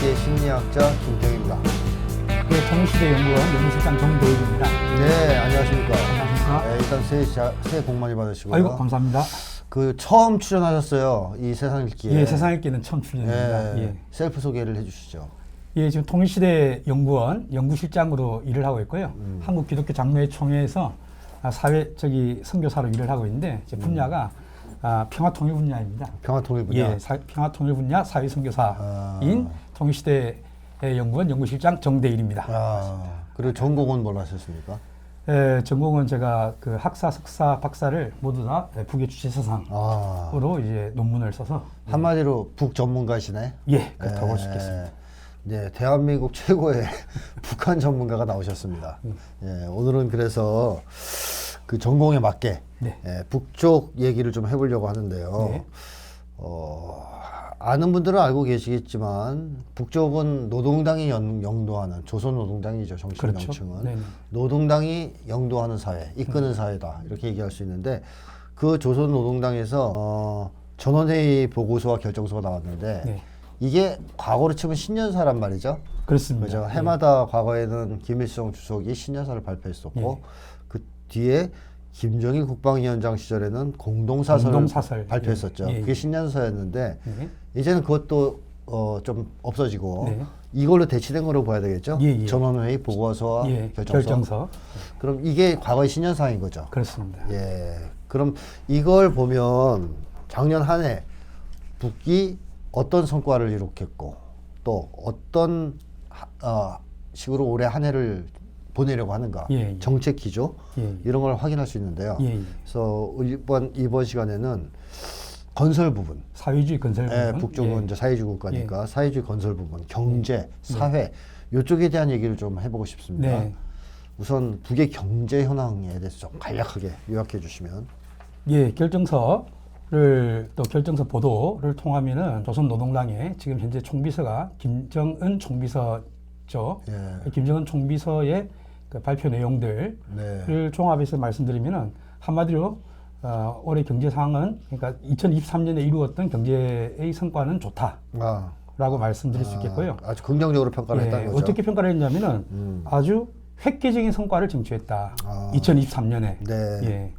네, 게 심리학자 김경입니다. 네, 통일시대 연구원 연구실장 정도일입니다. 네, 안녕하십니까. 안녕하십니까. 네, 일단 새해, 자- 새해 복 많이 받으시고요. 아이고 감사합니다. 그 처음 출연하셨어요. 이 세상 읽기에. 예, 세상 읽기는 처음 출연입니다. 예, 예. 셀프 소개를 해주시죠. 예, 지금 통일시대 연구원 연구실장으로 일을 하고 있고요. 음. 한국 기독교 장로회 총회에서 아, 사회 저기 선교사로 일을 하고 있는데 제 분야가 아, 평화 통일 분야입니다. 평화 통일 분야. 예, 사, 평화 통일 분야 사회 선교사인 아. 통일시대 연구원 연구실장 정대일입니다. 아, 그리고 전공은 뭘 하셨습니까? 예, 전공은 제가 그 학사, 석사, 박사를 모두 다 북의 주체 사상으로 아, 이제 논문을 써서 한마디로 북 전문가시네. 예, 그렇다고 볼수 예. 있겠습니다. 네, 대한민국 최고의 북한 전문가가 나오셨습니다. 음. 예, 오늘은 그래서 그 전공에 맞게 네. 예, 북쪽 얘기를 좀 해보려고 하는데요. 네. 어, 아는 분들은 알고 계시겠지만 북쪽은 노동당이 연- 영도하는 조선노동당이죠 정식 그렇죠. 노동당이 영도하는 사회, 이끄는 사회다 이렇게 얘기할 수 있는데 그 조선노동당에서 어, 전원회의 보고서와 결정서가 나왔는데 네. 이게 과거로 치면 신년사란 말이죠. 그렇습니다. 그죠? 해마다 과거에는 김일성 주석이 신년사를 발표했었고 예. 그 뒤에 김정일 국방위원장 시절에는 공동사설을 공동사설. 발표했었죠. 예, 예, 그게 예. 신년사였는데 네. 이제는 그것도 어, 좀 없어지고 네. 이걸로 대치된 거로 봐야 되겠죠. 예, 예. 전원회의 보고서와 예, 결정서. 결정서. 그럼 이게 과거의 신년사인 거죠. 그렇습니다. 예. 그럼 이걸 보면 작년 한 해 북이 어떤 성과를 이룩했고 또 어떤 하- 어, 식으로 올해 한 해를 보내려고 하는가 예, 예. 정책 기조 예, 예. 이런 걸 확인할 수 있는데요. 예, 예. 그래서 이번 이번 시간에는 건설 부분, 사회주의 건설 예, 부분. 북쪽은 예. 이제 사회주의 국가니까 사회주의 건설 부분, 경제, 사회 이쪽에 대한 얘기를 좀 해보고 싶습니다. 네. 우선 북의 경제 현황에 대해서 좀 간략하게 요약해 주시면. 예, 결정서를 또 결정서 보도를 통하면은 조선노동당의 지금 현재 총비서가 김정은 총비서죠. 예. 김정은 총비서의 그 발표 내용들을 네. 종합해서 말씀드리면은 한마디로 어, 올해 경제 상황은 그러니까 2023년에 이루었던 경제의 성과는 좋다라고 아, 말씀드릴 수 있겠고요. 아, 주 긍정적으로 평가를 예, 했다는 거죠. 어떻게 평가를 했냐면은 음. 아주 획기적인 성과를 쟁취했다. 아. 2023년에. 네. 예.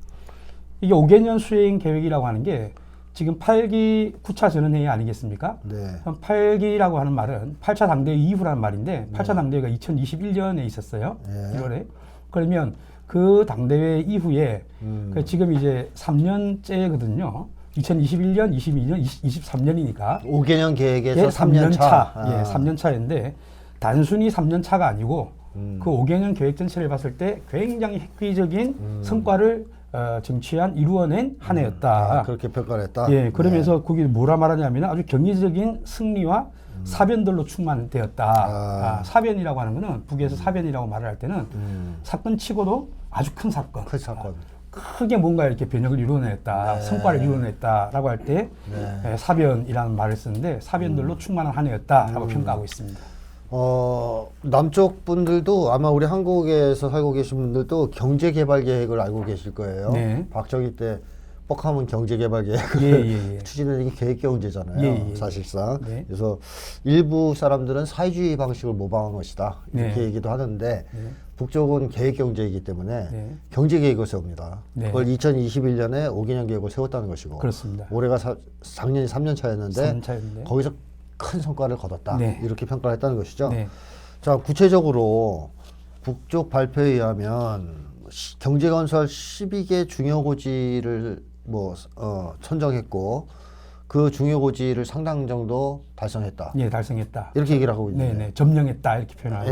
이게 5개년 수행 계획이라고 하는 게 지금 8기 9차 전원회의 아니겠습니까? 네. 8기라고 하는 말은 8차 당대회 이후라는 말인데 8차 당대회가 2021년에 있었어요. 네. 1월에. 그러면 그 당대회 이후에 음. 그 지금 이제 3년째거든요. 2021년, 22년, 23년이니까 5개년 계획에서 예, 3년 차. 아. 예, 3년 차인데 단순히 3년 차가 아니고 음. 그 5개년 계획 전체를 봤을 때 굉장히 획기적인 음. 성과를 어, 쟁취한 이루어낸 한 해였다. 아, 그렇게 평가를 했다. 네. 예, 그러면서 거기 뭐라 말하냐면 아주 경제적인 승리와 사변들로 충만되었다. 음. 아. 아, 사변이라고 하는 거는 북에서 사변이라고 말을 할 때는 음. 사건 치고도 아주 큰 사건. 큰 사건. 크게 뭔가 이렇게 변혁을 이루어냈다, 네. 성과를 이루어냈다라고 할 때 네. 사변이라는 말을 쓰는데 사변들로 충만한 한 음. 해였다라고 평가하고 있습니다. 어, 남쪽 분들도 아마 우리 한국에서 살고 계신 분들도 경제 개발 계획을 알고 계실 거예요. 네. 박정희 때 뻑하면 경제 개발 계획을 예, 예, 예. 추진하는 게 계획 경제잖아요. 예, 예. 사실상. 네. 그래서 일부 사람들은 사회주의 방식을 모방한 것이다. 이렇게 네. 얘기도 하는데 네. 북쪽은 계획 경제이기 때문에 네. 경제 계획을 세웁니다. 네. 그걸 2021년에 5개년 계획을 세웠다는 것이고 그렇습니다. 올해가 사, 작년이 3년 차였는데 3년 차였는데. 거기서 큰 성과를 거뒀다. 네. 이렇게 평가를 했다는 것이죠. 네. 자, 구체적으로 북쪽 발표에 의하면 시- 경제건설 12개 중요고지를 뭐 어, 선정했고 그 중요고지를 상당 정도 달성했다. 예, 달성했다. 이렇게 얘기를 하고 네, 있는데. 네. 점령했다 이렇게 표현하고 예.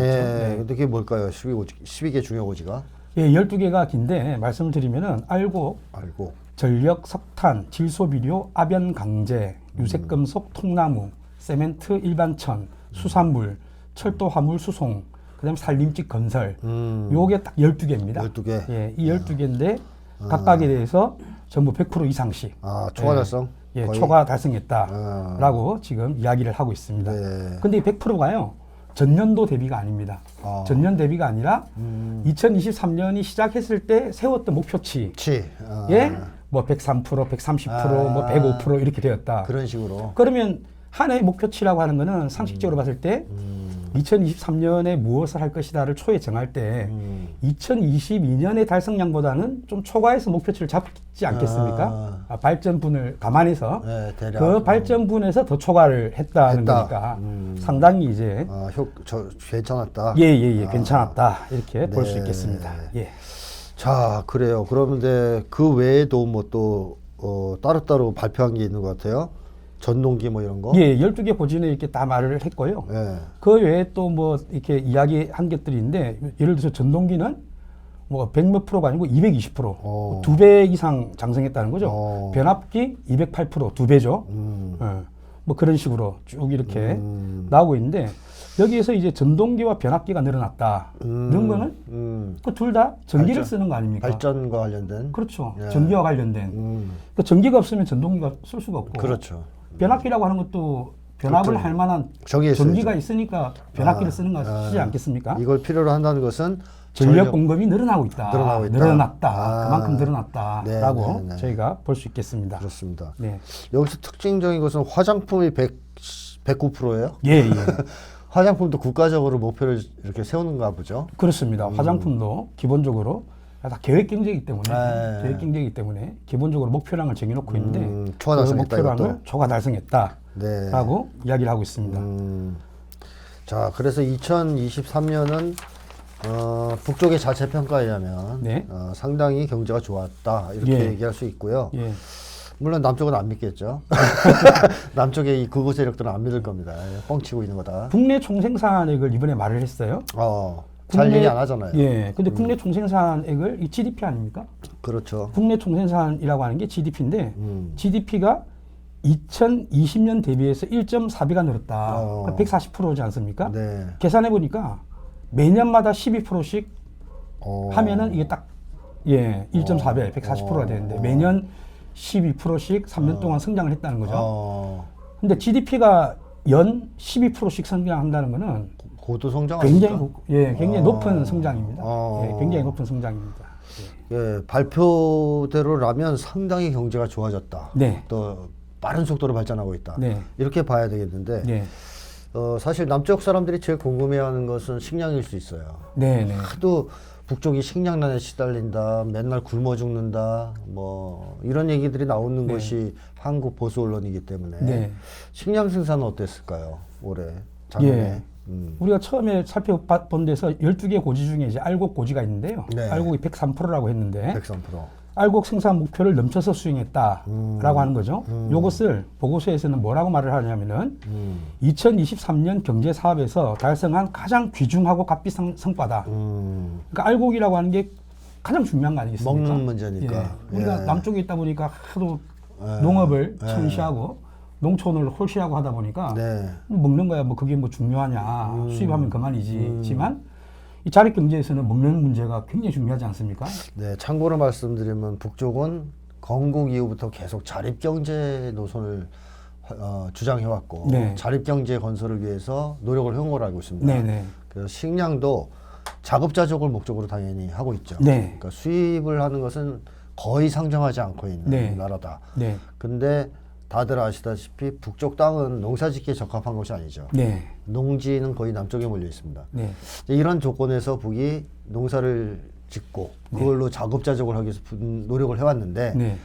네. 그게 뭘까요? 12고지, 12개 중요고지가 예, 12개가 긴데 말씀을 드리면은 알고 알고. 전력, 석탄, 질소비료, 아변 강제, 유색금속, 통나무, 세멘트, 일반천, 수산물, 철도 화물 수송, 그다음에 산림직 건설. 음. 요게 딱 12개입니다. 12개. 예, 이 12개인데 각각에 대해서 전부 100% 이상씩 아, 초과 달성. 예, 거의? 초과 달성했다라고 지금 이야기를 하고 있습니다. 네. 근데 이 100%가요. 전년도 대비가 아닙니다. 아. 전년 대비가 아니라 음. 2023년이 시작했을 때 세웠던 목표치 치. 아, 예, 뭐 103%, 130%, 아. 뭐105% 이렇게 되었다. 그런 식으로. 그러면 한해 목표치라고 하는 거는 상식적으로 봤을 때 음, 2023년에 무엇을 할 것이다를 초에 정할 때 음. 2022년의 달성량보다는 좀 초과해서 목표치를 잡지 않겠습니까? 아, 발전분을 감안해서 네, 대략. 그 발전분에서 더 초과를 했다는 했다. 거니까 음. 상당히 이제 아, 효, 저, 괜찮았다. 예예예 아. 괜찮았다 이렇게 볼 수 네. 있겠습니다. 예. 자, 그래요. 그런데 그 외에도 뭐 또, 어, 따로따로 발표한 게 있는 것 같아요. 전동기 뭐 이런 거. 예, 12개 고지는 이렇게 다 말을 했고요. 예. 그 외에 또 뭐 이렇게 이야기한 것들이 있는데 예를 들어서 전동기는 뭐 100몇 프로가 아니고 220%, 어. 두배 이상 장성했다는 거죠. 어. 변압기 208%, 두 배죠. 음. 어, 뭐 그런 식으로 쭉 이렇게 음. 나오고 있는데 여기에서 이제 전동기와 변압기가 늘어났다. 음. 이런 거는 음. 그둘 다 전기를 발전. 쓰는 거 아닙니까? 발전과 관련된. 그렇죠. 예. 전기와 관련된. 음. 그 전기가 없으면 전동기가 쓸 수가 없고. 그렇죠. 변압기라고 하는 것도 변압을 그렇죠. 할 만한 전기가 써야죠. 있으니까 변압기를 아, 쓰는 것이지 아. 않겠습니까? 이걸 필요로 한다는 것은 전력 공급이 늘어나고 있다. 늘어나고 있다. 늘어났다. 아. 그만큼 늘어났다라고 네, 네, 네. 저희가 볼 수 있겠습니다. 그렇습니다. 네. 여기서 특징적인 것은 화장품이 100, 109%예요. 예, 예. 화장품도 국가적으로 목표를 이렇게 세우는가 보죠. 그렇습니다. 화장품도 기본적으로 다 계획 경제이기 때문에 네. 계획 경제이기 때문에 기본적으로 목표량을 정해놓고 있는데 음, 초과 그 달성했다, 목표량을 이것도. 초과 달성했다라고 네. 이야기를 하고 있습니다. 음, 자, 그래서 2023년은 어, 북쪽의 자체 평가에 의하면 네. 어, 상당히 경제가 좋았다 이렇게 예. 얘기할 수 있고요. 예. 물론 남쪽은 안 믿겠죠. 남쪽의 이 극우 세력들은 안 믿을 겁니다. 예, 뻥치고 있는 거다. 국내 총생산액을 이번에 말을 했어요. 어, 잘 얘기 안 하잖아요. 음. 예. 근데 국내 총생산액을 이 GDP 아닙니까? 그렇죠. 국내 총생산이라고 하는 게 GDP인데 음. GDP가 2020년 대비해서 1.4배가 늘었다. 어. 그러니까 140%지 않습니까? 네. 계산해 보니까 매년마다 12%씩 어. 하면은 이게 딱 예, 1.4배, 140%가 되는데 매년 12%씩 3년 동안 성장을 했다는 거죠. 어, 근데 GDP가 연 12%씩 성장한다는 거는 고도 성장 굉장히 아닙니까? 예, 굉장히 어. 높은 성장입니다. 어. 예, 굉장히 높은 성장입니다. 예, 발표대로라면 상당히 경제가 좋아졌다. 네. 또 빠른 속도로 발전하고 있다. 네. 이렇게 봐야 되겠는데 네. 어, 사실 남쪽 사람들이 제일 궁금해하는 것은 식량일 수 있어요. 네, 네. 하도 북쪽이 식량난에 시달린다, 맨날 굶어 죽는다, 뭐 이런 얘기들이 나오는 것이 한국 보수 언론이기 때문에 네. 식량 생산은 어땠을까요? 올해 작년에. 예. 음. 우리가 처음에 살펴본 데서 12개 고지 중에 이제 알곡 고지가 있는데요. 네. 알곡이 103%라고 했는데 103%. 알곡 생산 목표를 넘쳐서 수행했다라고 음. 하는 거죠. 요것을 보고서에서는 뭐라고 말을 하냐면은 음. 2023년 경제 사업에서 달성한 가장 귀중하고 값비싼 성과다. 음. 그러니까 알곡이라고 하는 게 가장 중요한 거 아니겠습니까? 먹는 문제니까. 예. 우리가 예. 남쪽에 있다 보니까 하도 예. 농업을 예. 천시하고 농촌을 홀시하고 하다 보니까 네. 먹는 거야 뭐 그게 뭐 중요하냐 음. 수입하면 그만이지지만 이 자립 경제에서는 먹는 문제가 굉장히 중요하지 않습니까? 네, 참고로 말씀드리면 북쪽은 건국 이후부터 계속 자립 경제 노선을 어, 주장해왔고 네. 자립 경제 건설을 위해서 노력을 해온 걸로 알고 있습니다. 네네. 그래서 식량도 자급자족을 목적으로 당연히 하고 있죠. 네. 그러니까 수입을 하는 것은 거의 상정하지 않고 있는 네. 나라다. 네. 근데 다들 아시다시피 북쪽 땅은 농사짓기에 적합한 것이 아니죠. 네. 농지는 거의 남쪽에 몰려 있습니다. 네. 이런 조건에서 북이 농사를 짓고 그걸로 자급자족을 하기 위해서 분- 노력을 해왔는데 네.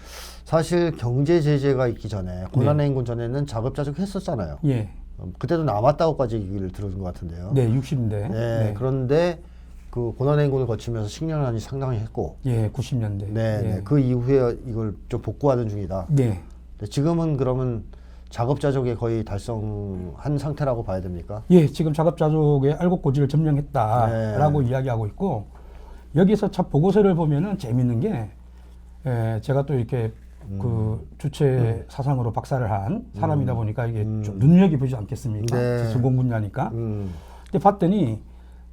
사실 경제 제재가 있기 전에 고난의 인군 전에는 자급자족 했었잖아요. 예. 어, 그때도 남았다고까지 얘기를 들은 것 같은데요. 네. 60대. 네, 그런데 그 고난의 인군을 거치면서 식량난이 상당히 했고, 예. 90년대. 네, 예. 네, 그 이후에 이걸 좀 복구하는 중이다. 네. 지금은 그러면 자급자족에 거의 달성한 상태라고 봐야 됩니까? 예, 지금 작업자족의 알곡 고지를 점령했다라고 네. 이야기하고 있고 여기서 참 보고서를 보면은 재밌는 게 예, 제가 또 이렇게 음. 그 주체 사상으로 박사를 한 사람이다 보니까 이게 좀 눈여겨 보지 않겠습니까? 음. 네. 전공 분야니까. 음, 근데 봤더니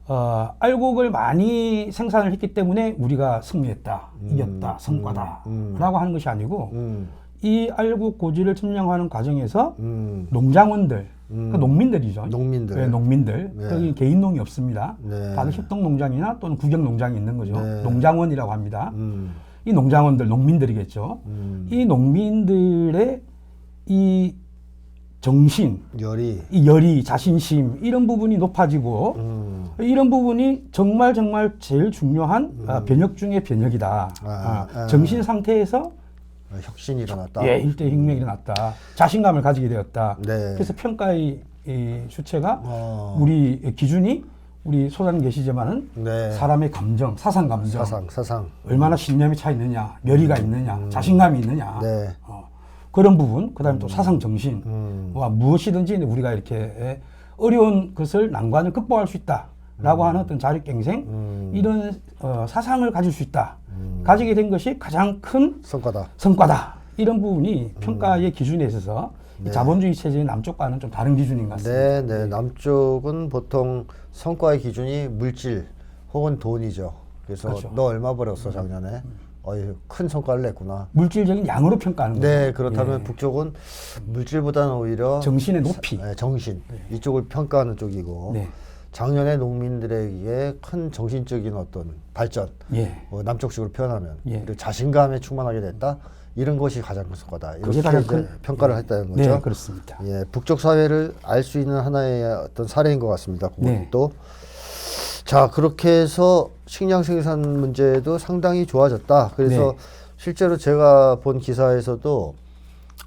어, 알곡을 많이 생산을 했기 때문에 우리가 승리했다, 이겼다, 성과다라고 음. 하는 것이 아니고 음, 이 알곡 고지를 점령하는 과정에서 음, 농장원들, 그러니까 농민들이죠. 농민들. 네, 농민들. 네. 여기 개인 농이 없습니다. 네. 다들 협동 농장이나 또는 국영 농장이 있는 거죠. 네. 농장원이라고 합니다. 음, 이 농장원들, 농민들이겠죠. 음. 이 농민들의 이 정신, 열이. 이 열의, 자신심 이런 부분이 높아지고 음. 이런 부분이 정말 정말 제일 중요한 아, 변혁 중의 변혁이다. 아, 아, 아. 정신 상태에서 혁신이 일어났다. 예, 일대 혁명이 일어났다. 자신감을 가지게 되었다. 네. 그래서 평가의 이 주체가 어. 우리 기준이 우리 소장 계시지만은 네. 사람의 감정, 사상 감정, 사상, 사상. 얼마나 신념이 차 있느냐, 열의가 있느냐, 자신감이 있느냐, 네. 어, 그런 부분, 그다음에 또 사상 정신, 음. 와 무엇이든지 우리가 이렇게 에, 어려운 것을 난관을 극복할 수 있다라고 하는 어떤 자력갱생 음. 이런 어, 사상을 가질 수 있다. 가지게 된 것이 가장 큰 성과다. 성과다. 이런 부분이 평가의 기준에 있어서 이 음. 네. 자본주의 체제의 남쪽과는 좀 다른 기준인 것 같습니다. 네, 네. 남쪽은 보통 성과의 기준이 물질 혹은 돈이죠. 그래서 그렇죠. 너 얼마 벌었어 작년에? 어이 큰 성과를 냈구나. 물질적인 양으로 평가하는 거죠. 네, 그렇다면 북쪽은 물질보다는 오히려 정신의 높이. 네, 정신 이쪽을 평가하는 쪽이고 네. 작년에 농민들에게 큰 정신적인 어떤 발전, 예. 뭐 남쪽식으로 표현하면 예. 그리고 자신감에 충만하게 됐다. 이런 것이 가장 큰 성과다. 이렇게 가장 큰- 평가를 했다는 거죠. 네, 그렇습니다. 예, 북쪽 사회를 알 수 있는 하나의 어떤 사례인 것 같습니다. 네. 그것도 자 그렇게 해서 식량 생산 문제도 상당히 좋아졌다. 그래서 네. 실제로 제가 본 기사에서도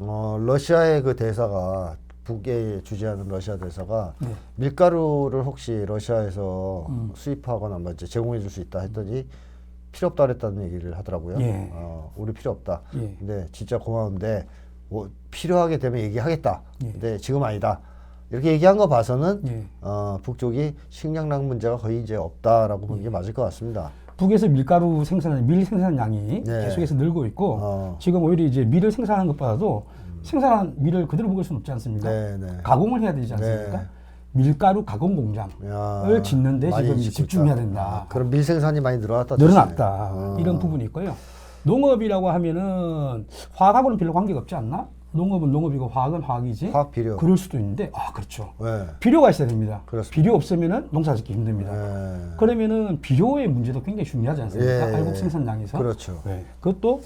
어, 러시아의 그 대사가 북에 주재하는 러시아 대사가 네. 밀가루를 혹시 러시아에서 음. 수입하거나 뭐 이제 제공해 줄 수 있다 했더니 필요 없다 그랬다는 얘기를 하더라고요. 예. 어, 우리 필요 없다. 예. 근데 진짜 고마운데 뭐 필요하게 되면 얘기하겠다. 예. 근데 지금 아니다. 이렇게 얘기한 거 봐서는 예. 어, 북쪽이 식량난 문제가 거의 이제 없다라고 예. 보는 게 맞을 것 같습니다. 북에서 밀가루 생산, 밀 생산 량이 네. 계속해서 늘고 있고 어. 지금 오히려 이제 밀을 생산하는 것보다도 생산한 밀을 그대로 먹을 수는 없지 않습니까? 네, 네. 가공을 해야 되지 않습니까? 네. 밀가루 가공 공장을 야, 짓는데 지금 집중해야. 된다. 아, 그럼 밀 생산이 많이 늘어났다. 늘어났다. 어. 이런 부분이 있고요. 농업이라고 하면은 화학하고는 별로 관계가 없지 않나? 농업은 농업이고 화학은 화학이지. 화학 비료. 그럴 수도 있는데 아 그렇죠. 네. 비료가 있어야 됩니다. 그렇습니다. 비료 없으면은 농사 짓기 힘듭니다. 네. 그러면은 비료의 문제도 굉장히 중요하지 않습니까? 예. 알곡 생산량에서. 그렇죠. 네. 그것도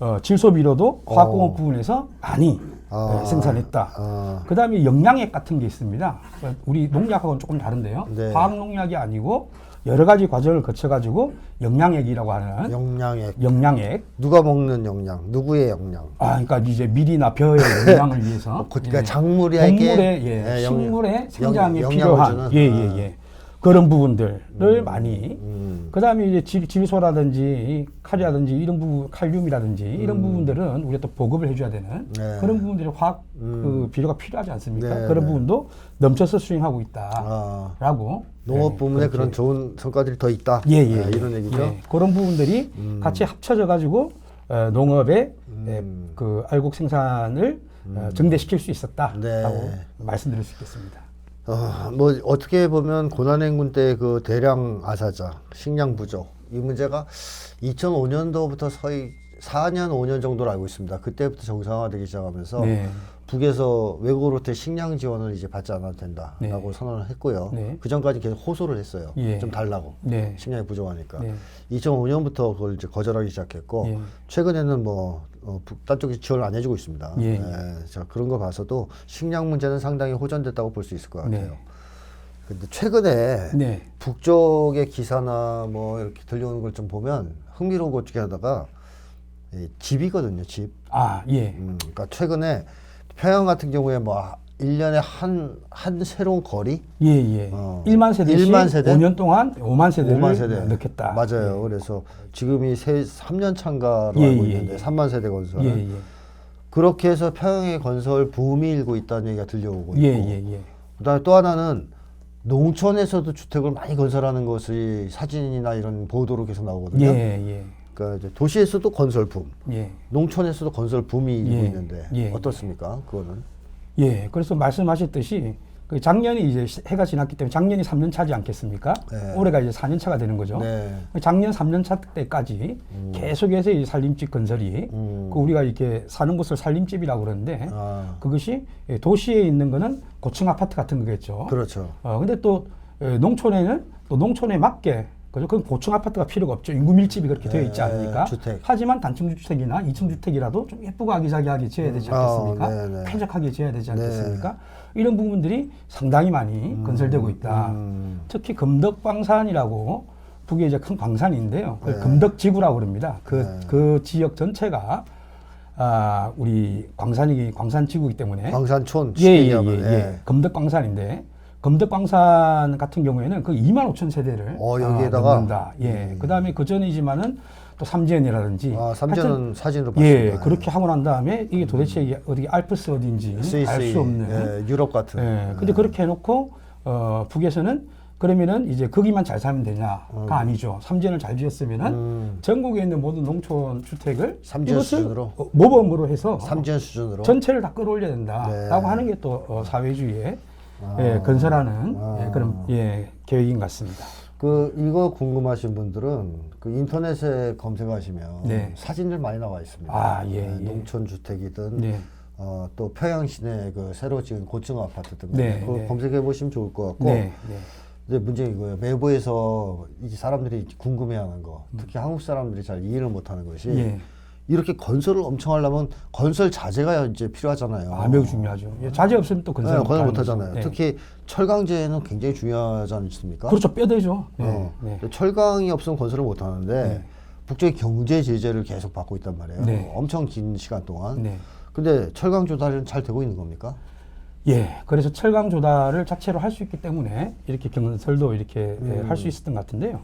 어, 질소 비료도 화학공업 어. 부분에서 많이 아. 네, 생산했다. 아. 그다음에 영양액 같은 게 있습니다. 우리 농약하고는 조금 다른데요. 네. 화학 농약이 아니고 여러 가지 과정을 거쳐 가지고 영양액이라고 하는 영양액. 영양액. 누가 먹는 영양? 누구의 영양? 아, 그러니까 이제 밀이나 벼의 영양을 위해서 그- 그러니까 예. 작물에게 동물의 예, 예, 영- 식물의 생장에 영- 영양을 필요한 주는? 예, 아. 예, 예. 그런 부분들을 많이 음. 그다음에 이제 질, 질소라든지 칼이라든지 이런 부분 칼륨이라든지 이런 부분들은 우리가 또 보급을 해줘야 되는 음. 네. 그런 부분들이 화학 음. 그 비료가 필요하지 않습니까? 네, 그런 네. 부분도 넘쳐서 수행하고 아. 있다라고 농업 네, 부문에. 그런 좋은 성과들이 더 있다. 예, 예, 아, 예. 이런 얘기죠. 예, 그런 부분들이 음. 같이 합쳐져 가지고 어, 농업의 예, 음. 그 알곡 생산을 어, 증대시킬 수 있었다라고 네. 말씀드릴 수 있겠습니다. 어, 뭐 어떻게 보면 고난행군 때 그 대량 아사자, 식량 부족 이 문제가 2005년도부터 서히 4년, 5년 정도로 알고 있습니다. 그때부터 정상화되기 시작하면서 네. 북에서 외국으로부터 식량 지원을 이제 받지 않아도 된다라고 네. 선언을 했고요. 네. 그 전까지 계속 호소를 했어요. 예. 좀 달라고. 네. 식량이 부족하니까. 네. 2005년부터 그걸 이제 거절하기 시작했고 예. 최근에는 뭐 어, 북단 쪽이 지원을 안 해주고 있습니다. 예. 자 그런 거 봐서도 식량 문제는 상당히 호전됐다고 볼 수 있을 것 같아요. 네. 근데 최근에 네. 북쪽의 기사나 뭐 이렇게 들려오는 걸 좀 보면 흥미로운 것 중에 하나가 이 집이거든요, 집. 아, 예. 음, 그러니까 최근에 평양 같은 경우에 뭐 1년에 한, 한 새로운 거리? 예, 예. 어. 1만 세대씩 1만 세대? 5년 동안 5만 세대를 5만 세대. 넣겠다. 맞아요. 그래서 지금이 세, 3년 차인가로 예, 알고 예, 있는데 예. 3만 세대 건설. 예, 예. 그렇게 해서 평양의 건설 붐이 일고 있다는 얘기가 들려오고 있고. 예, 예, 예. 그다음에 또 하나는 농촌에서도 주택을 많이 건설하는 것이 사진이나 이런 보도로 계속 나오거든요. 예, 예. 그러니까 이제 도시에서도 건설 붐, 예. 농촌에서도 건설 붐이 일고 예, 있는데 예. 어떻습니까? 그거는 예. 그래서 말씀하셨듯이 그 작년이 이제 시- 해가 지났기 때문에 작년이 3년 차지 않겠습니까? 네. 올해가 이제 4년 차가 되는 거죠. 네. 작년 3년 차 때까지 계속해서 이 살림집 건설이 음. 그 우리가 이렇게 사는 곳을 살림집이라고 그러는데 아, 그것이 예, 도시에 있는 거는 고층 아파트 같은 거겠죠. 그렇죠. 어, 근데 또 에, 농촌에는 또 농촌에 맞게 그 그죠? 그럼 고층 아파트가 필요가 없죠. 인구 밀집이 그렇게 되어 있지 네, 않으니까. 주택. 하지만 단층 주택이나 2층 주택이라도 좀 예쁘고 아기자기하게 지어야 되지 음. 않겠습니까? 아, 네, 네. 쾌적하게 지어야 되지 네. 않겠습니까? 이런 부분들이 상당히 많이 건설되고 있다. 음. 특히 금덕광산이라고 북에 이제 큰 광산인데요. 그 네. 금덕지구라고 그럽니다. 그, 네. 그 지역 전체가 아, 우리 광산이 광산지구이기 때문에 광산촌 예, 예, 예, 얘기하면, 예. 금덕광산인데 금덕광산 같은 경우에는 그 2만 5천 세대를 어, 여기에다가? 넣는다. 예. 그다음에 그 전이지만은 또 삼지연이라든지 아, 삼전은 사진으로 예, 봤습니다. 그렇게 하고 난 다음에 이게 도대체 이게 어디 알프스 어딘지 알 수 없는 예, 유럽 같은. 예, 근데 그렇게 해놓고 어, 북에서는 그러면은 이제 거기만 잘 살면 되냐가 아니죠. 삼전을 잘 지었으면은 음. 전국에 있는 모든 농촌 주택을 삼지연 수준으로? 어, 모범으로 해서 삼전 수준으로. 전체를 다 끌어올려야 된다라고 네. 하는 게또 어, 사회주의의 아. 예, 건설하는 아. 예, 그런 예, 계획인 것 같습니다. 그 이거 궁금하신 분들은 그 인터넷에 검색하시면 네. 사진들 많이 나와 있습니다. 아, 예, 네, 예. 농촌 주택이든 네. 어, 또 평양 시내 그 새로 지은 고층 아파트들 네, 그거 네. 검색해 보시면 좋을 것 같고. 네, 네. 근데 문제는 이거예요. 외부에서 이제 사람들이 궁금해하는 거, 특히 한국 사람들이 잘 이해를 못하는 것이 음. 예. 이렇게 건설을 엄청 하려면 건설 자재가 이제 필요하잖아요. 아, 매우 중요하죠. 예, 자재 없으면 또 건설 네, 못 건설 못 하잖아요. 네. 특히 철강재는 굉장히 중요하지 않습니까? 그렇죠. 뼈대죠. 네, 어, 네. 철강이 없으면 건설을 못 하는데 네. 북쪽이 경제 제재를 계속 받고 있단 말이에요. 네. 엄청 긴 시간 동안. 네. 근데 철강 조달은 잘 되고 있는 겁니까? 예, 그래서 철강 조달을 자체로 할 수 있기 때문에 이렇게 건설도 이렇게 음. 할수 있었던 것 같은데요.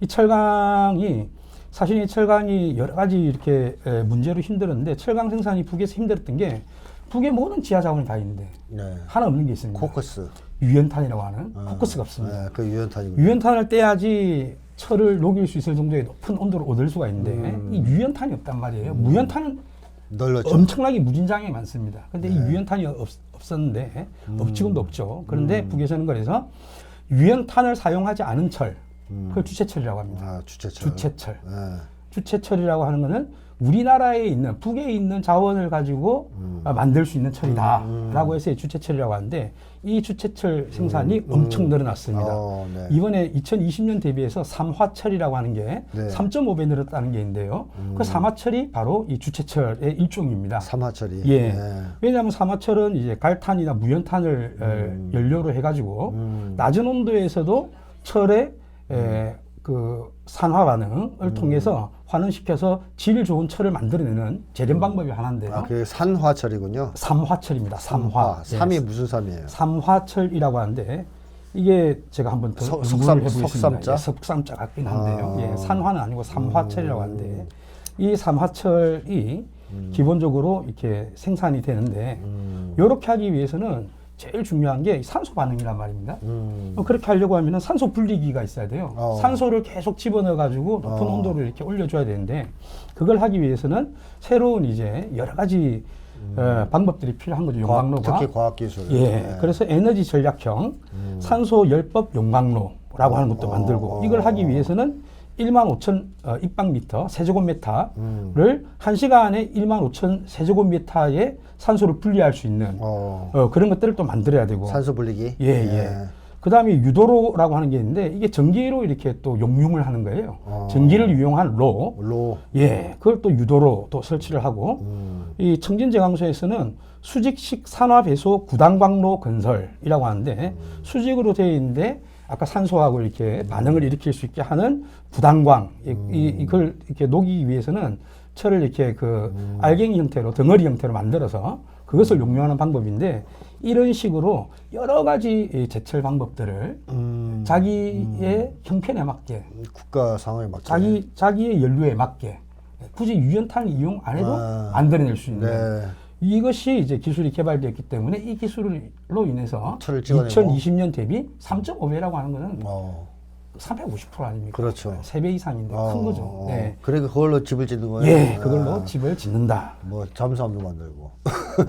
이 철강이 사실 이 철강이 여러 가지 이렇게 에, 문제로 힘들었는데 철강 생산이 북에서 힘들었던 게 북에 모든 지하 자원이 다 있는데 네. 하나 없는 게 있습니다. 코커스. 유연탄이라고 하는 어, 코커스가 없습니다. 네, 그 유연탄이군요. 유연탄을 떼야지 철을 녹일 수 있을 정도의 높은 온도를 얻을 수가 있는데 음. 이 유연탄이 없단 말이에요. 무연탄은 널렸죠. 엄청나게 무진장에 많습니다. 근데 네. 이 유연탄이 없, 없었는데 음. 없 지금도 없죠. 그런데 북에서는 그래서 유연탄을 사용하지 않은 철, 그걸 주체철이라고 합니다. 아, 주체철. 주체철. 네. 주체철이라고 하는 것은 우리나라에 있는 북에 있는 자원을 가지고 음. 아, 만들 수 있는 철이다라고 해서 이 주체철이라고 하는데 이 주체철 생산이 엄청 늘어났습니다. 음. 어, 네. 이번에 2020년 대비해서 삼화철이라고 하는 게 네. 음. 3.5배 늘었다는 게 있는데요. 그 삼화철이 바로 이 주체철의 일종입니다. 삼하철이. 예. 네. 왜냐하면 삼화철은 이제 갈탄이나 무연탄을 에, 연료로 해가지고 음. 낮은 온도에서도 철의 에, 그 산화 반응을 음. 통해서 환원시켜서 질 좋은 철을 만들어내는 재련 방법이 하나인데요. 아, 그게 산화철이군요. 삼화철입니다. 삼화. 예. 삼이 무슨 삼이에요? 삼화철이라고 하는데 이게 제가 한번 더 석- 연구를 석삼- 해보겠습니다. 석삼자? 예, 석삼자 같긴 한데요. 아. 예, 산화는 아니고 삼화철이라고 하는데 음. 이 삼화철이 기본적으로 이렇게 생산이 되는데 음. 이렇게 하기 위해서는 제일 중요한 게 산소 반응이란 말입니다. 음. 어, 그렇게 하려고 하면은 산소 분리기가 있어야 돼요. 어. 산소를 계속 집어넣어 가지고 높은 어. 온도를 이렇게 올려줘야 되는데 그걸 하기 위해서는 새로운 이제 여러 가지 어, 방법들이 필요한 거죠. 음. 과학, 용광로가. 특히 과학기술. 예. 네. 그래서 에너지 전략형 산소 열법 용광로라고 하는 것도 어, 만들고 어, 이걸 하기 어. 위해서는 1만 5천 어, 입방미터 세제곱미터를 음. 한 시간에 1만 5천 세제곱미터의 산소를 분리할 수 있는 어, 어, 그런 것들을 또 만들어야 되고 산소 분리기. 예, 예. 그 다음에 유도로라고 하는 게 있는데 이게 전기로 이렇게 또 용융을 하는 거예요. 어. 전기를 이용한 로. 로. 예, 그걸 또 유도로 또 설치를 하고 음. 이 청진제광소에서는 수직식 산화 배수 구단광로 건설이라고 하는데 수직으로 되어 있는데 아까 산소하고 이렇게 반응을 일으킬 수 있게 하는 구단광 이, 이, 이걸 이렇게 녹이기 위해서는 철을 이렇게 그 알갱이 형태로 덩어리 형태로 만들어서 그것을 용융하는 방법인데 이런 식으로 여러 가지 이 제철 방법들을 음. 자기의 형편에 맞게 국가 상황에 맞게. 자기 자기의 연료에 맞게 굳이 유연탄 이용 안 해도 아. 만들어낼 수 있는 네. 이것이 이제 기술이 개발되었기 때문에 이 기술로 인해서 철을 찍어내고. 2020년 대비 3.5배라고 하는 것은 어. 350% 아닙니까? 그렇죠. 3배 이상인데 어, 큰 거죠. 어. 네. 그래 그걸로 집을 짓는 거예요. 예, 아, 그걸로 집을 짓는다. 뭐 잠수함도 만들고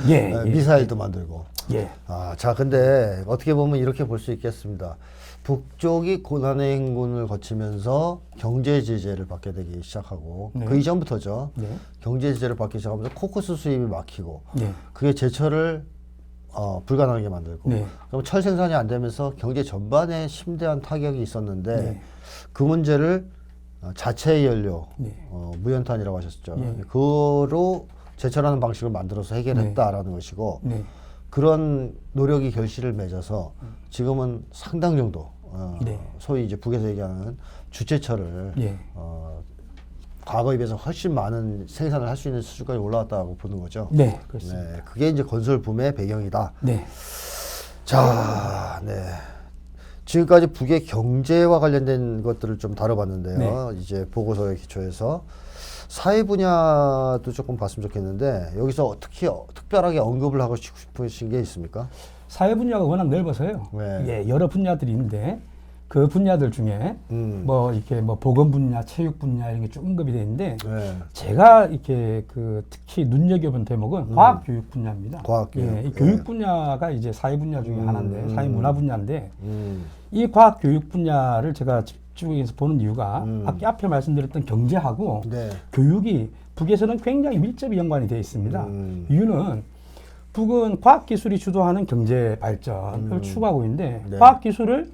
예, 네, 예, 미사일도 만들고. 예. 아, 자, 근데 어떻게 보면 이렇게 볼 수 있겠습니다. 북쪽이 고난의 행군을 거치면서 경제 제재를 받게 되기 시작하고 네. 그 이전부터죠. 네. 경제 제재를 받기 시작하면서 코커스 수입이 막히고 예. 그게 제철을 어, 불가능하게 만들고 네. 그럼 철 생산이 안 되면서 경제 전반에 심대한 타격이 있었는데 네. 그 문제를 어, 자체 연료 네. 어, 무연탄이라고 하셨죠. 예. 그거로 제철하는 방식을 만들어서 해결했다라는 것이고 네. 그런 노력이 결실을 맺어서 지금은 상당 정도 어, 네. 소위 이제 북에서 얘기하는 주체철을 예. 어, 과거에 비해서 훨씬 많은 생산을 할 수 있는 수준까지 올라왔다고 보는 거죠. 네, 그렇습니다. 네, 그게 이제 건설 붐의 배경이다. 네. 자, 네. 지금까지 북의 경제와 관련된 것들을 좀 다뤄봤는데요. 이제 보고서에 기초해서 사회 분야도 조금 봤으면 좋겠는데 여기서 특히 어- 특별하게 언급을 하고 싶으신 게 있습니까? 사회 분야가 워낙 넓어서요. 네. 예, 여러 분야들이 있는데 그 분야들 중에 음. 뭐 이렇게 뭐 보건 분야, 체육 분야 이런 게 쭉 언급이 돼 있는데 네. 제가 이렇게 그 특히 눈여겨본 대목은 과학 교육 분야입니다. 음. 과학 교육. 예, 이 예. 교육 분야가 이제 사회 분야 중에 하나인데 사회 문화 분야인데 음. 이 과학 교육 분야를 제가 집중해서 보는 이유가 음. 앞에 말씀드렸던 경제하고 네. 교육이 북에서는 굉장히 밀접히 연관이 되어 있습니다. 음. 이유는 북은 과학 기술이 주도하는 경제 발전을 추구하고 있는데 음. 네. 과학 기술을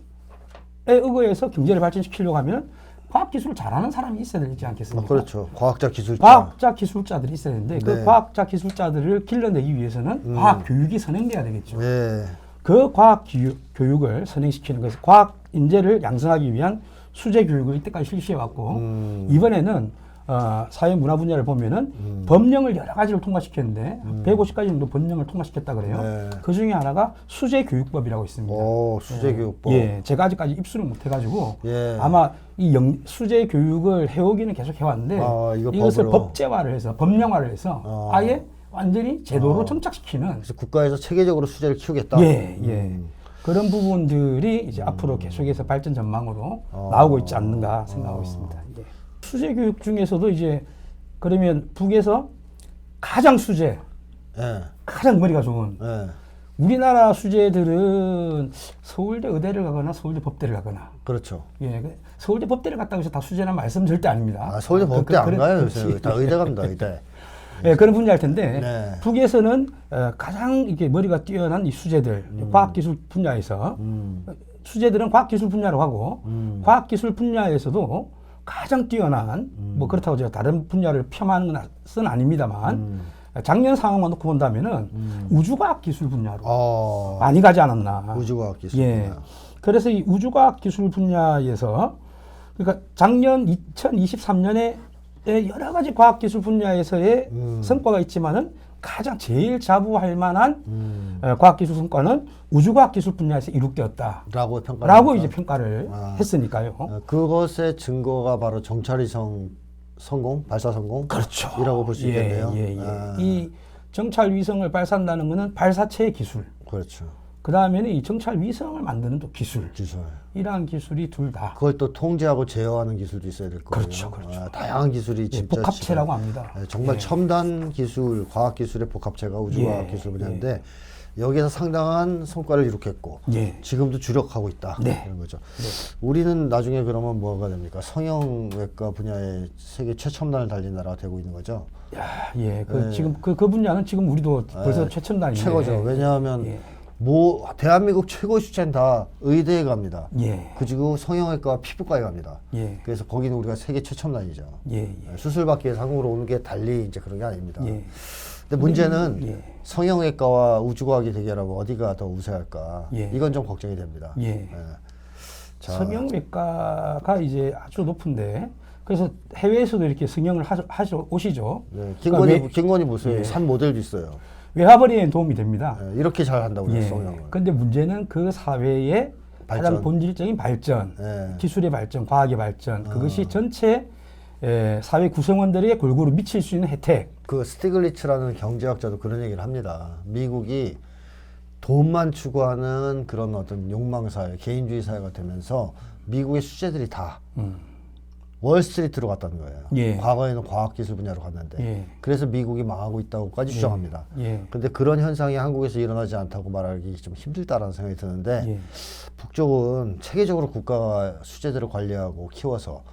에 의거해서 경제를 발전시키려고 하면 과학 기술을 잘하는 사람이 있어야 되지 아, 않겠습니까? 그렇죠. 과학자 기술자. 과학자 기술자들이 있어야 되는데 그 네. 음. 과학자 기술자들을 길러내기 위해서는 과학 교육이 선행돼야 되겠죠. 네. 그 과학 교육, 교육을 선행시키는 것이 과학 인재를 양성하기 위한 수제 교육을 이때까지 실시해 왔고 음. 이번에는 어, 사회 문화 분야를 보면은 법령을 여러 가지를 통과시켰는데 150가지 정도 법령을 통과시켰다 그래요. 네. 그 중에 하나가 수제 교육법이라고 있습니다. 오, 수제 교육법. 예, 제가 아직까지 입수를 못 해가지고 예. 아마 이 영, 수제 교육을 해오기는 계속 해왔는데 아, 이것을 법으로. 법제화를 해서 법령화를 해서 아. 아예 완전히 제도로 아. 정착시키는 그래서 국가에서 체계적으로 수제를 키우겠다. 예, 예. 음. 그런 부분들이 이제 앞으로 계속해서 발전 전망으로 어. 나오고 있지 않는가 생각하고 있습니다. 예. 수제 교육 중에서도 이제 그러면 북에서 가장 수제, 예. 가장 머리가 좋은 예. 우리나라 수제들은 서울대 의대를 가거나 서울대 법대를 가거나 그렇죠. 예, 그 서울대 법대를 갔다고 해서 다 수제란 말씀 절대 아닙니다. 아, 서울대 그- 법대 그- 안 그런- 가요, 요새. 그렇지. 다 의대 갑니다, 의대. 예, 그런 분야일 텐데 네. 북에서는 어, 가장 이게 머리가 뛰어난 이 수제들 과학기술 분야에서 음. 수제들은 과학기술 분야로 가고 음. 과학기술 분야에서도 가장 뛰어난 뭐 그렇다고 제가 다른 분야를 폄하하는 것은 아닙니다만 음. 작년 상황만 놓고 본다면은 우주과학 기술 분야로 어, 많이 가지 않았나. 우주과학 기술. 예. 분야. 그래서 이 우주과학 기술 분야에서 그러니까 작년 2023년에 여러 가지 과학 기술 분야에서의 음. 성과가 있지만은 가장 제일 자부할 만한 음. 어, 과학 기술 성과는 우주과학 기술 분야에서 이룩되었다. 라고 평가. 라고 이제 평가를 아. 했으니까요. 어, 그것의 증거가 바로 정찰위성 성공, 발사 성공. 그렇죠. 이라고 볼 수 있겠네요. 예, 예, 예. 아. 이 정찰 위성을 발사한다는 것은 발사체의 기술. 그렇죠. 그 다음에는 이 정찰 위성을 만드는 또 기술. 기술. 이러한 기술이 둘 다 그걸 또 통제하고 제어하는 기술도 있어야 될 거예요. 그렇죠, 그렇죠. 아, 다양한 기술이 예, 진짜 복합체라고 합니다. 예, 정말 예. 첨단 기술, 과학 기술의 복합체가 우주과학 예, 기술 분야인데 여기서 상당한 성과를 이룩했고 예. 지금도 주력하고 있다 네. 그런 거죠. 우리는 나중에 그러면 뭐가 됩니까? 성형외과 분야에 세계 최첨단을 달린 나라가 되고 있는 거죠. 야, 예, 그 네. 지금 그, 그 분야는 지금 우리도 벌써 예, 최첨단인데 최고죠. 왜냐하면 예. 뭐 대한민국 최고 수채는 다 의대에 갑니다. 예, 그리고 성형외과 피부과에 갑니다. 예, 그래서 거기는 우리가 세계 최첨단이죠. 예, 예, 수술 받기 위해서 한국으로 오는 게 달리 이제 그런 게 아닙니다. 예. 근데 문제는 예. 성형외과와 우주과학이 대결하고 어디가 더 우세할까? 예. 이건 좀 걱정이 됩니다. 예. 자, 성형외과가 이제 아주 높은데 그래서 해외에서도 이렇게 성형을 하셔, 하셔 오시죠. 네, 그러니까 김건희 외- 김건희 보세요. 예. 산 모델도 있어요. 외화벌이에 도움이 됩니다. 예, 이렇게 잘 한다고 예. 성형을. 근데 문제는 그 사회의 발전. 가장 본질적인 발전, 예. 기술의 발전, 과학의 발전, 그것이 전체 에, 사회 구성원들에게 골고루 미칠 수 있는 혜택. 그 스티글리츠라는 경제학자도 그런 얘기를 합니다. 미국이 돈만 추구하는 그런 어떤 욕망 사회, 개인주의 사회가 되면서 미국의 수재들이 다 음. 월스트리트로 갔다는 거예요. 예. 과거에는 과학기술 분야로 갔는데 예. 그래서 미국이 망하고 있다고까지 주장합니다. 예. 근데 그런 현상이 한국에서 일어나지 않다고 말하기 좀 힘들다라는 생각이 드는데 예. 북쪽은 체계적으로 국가가 수재들을 관리하고 키워서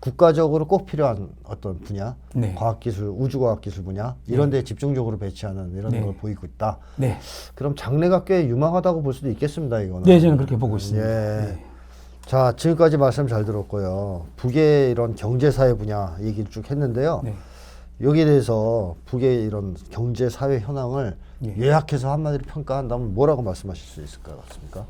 국가적으로 꼭 필요한 어떤 분야, 네. 과학기술, 우주과학기술 분야 이런 데 집중적으로 배치하는 이런 네. 걸 보이고 있다. 네. 그럼 장래가 꽤 유망하다고 볼 수도 있겠습니다. 이거는. 네, 저는 그렇게 보고 있습니다. 예. 네. 자, 지금까지 말씀 잘 들었고요. 북의 이런 경제사회 분야 얘기를 쭉 했는데요. 네. 여기에 대해서 북의 이런 경제사회 현황을 예. 요약해서 한마디로 평가한다면 뭐라고 말씀하실 수 있을 것 같습니까?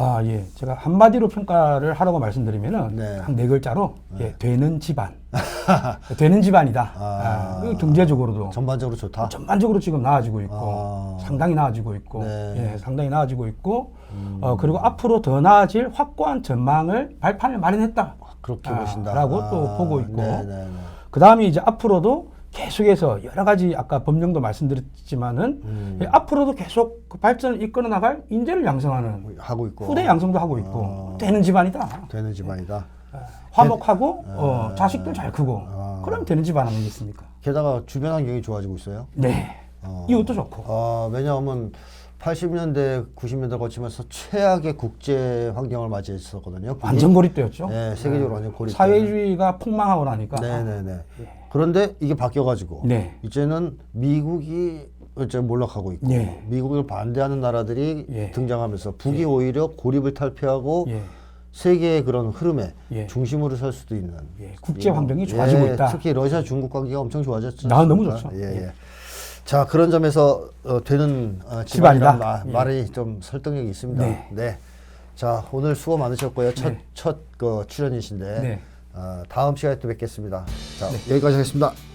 아, 예. 제가 한마디로 평가를 하라고 말씀드리면은 네. 한 네 글자로 예, 되는 집안. 되는 집안이다. 아. 아, 그리고 경제적으로도 전반적으로 좋다. 전반적으로 지금 나아지고 있고 아. 상당히 나아지고 있고 네. 예, 상당히 나아지고 있고 어, 그리고 앞으로 더 나아질 확고한 전망을 발판을 마련했다. 그렇게 아, 보신다. 라고 또 보고 있고. 네, 네, 네. 그 다음에 이제 앞으로도 계속해서 여러 가지 아까 법령도 말씀드렸지만은 음. 예, 앞으로도 계속 그 발전을 이끌어 나갈 인재를 양성하는 하고 있고 후대 양성도 하고 있고 아. 되는 집안이다. 되는 집안이다. 화목하고 어, 자식들 잘 크고 아. 그럼 되는 집안 아니겠습니까? 게다가 주변 환경이 좋아지고 있어요. 네. 어. 이것도 좋고. 아, 왜냐하면 80년대, 90년대 거치면서 최악의 국제 환경을 맞이했었거든요. 완전 고립되었죠. 네, 세계적으로 완전 고립. 사회주의가 폭망하고 나니까. 네네네. 그런데 이게 바뀌어가지고 네. 이제는 미국이 이제 몰락하고 있고 예. 미국을 반대하는 나라들이 예. 등장하면서 북이 오히려 고립을 탈피하고 예. 세계의 그런 흐름의 예. 중심으로 설 수도 있는 예, 국제 환경이 좋아지고 예, 있다. 특히 러시아 중국 관계가 엄청 좋아졌죠. 아, 너무 좋죠. 예, 예. 예. 자 그런 점에서 어, 되는 어, 집안이다. 집안이란 마- 예. 말이 좀 설득력이 있습니다. 네. 자 오늘 수고 많으셨고요. 첫 네. 첫그 출연이신데 네. 어, 다음 시간에 또 뵙겠습니다. 자 여기까지 하겠습니다.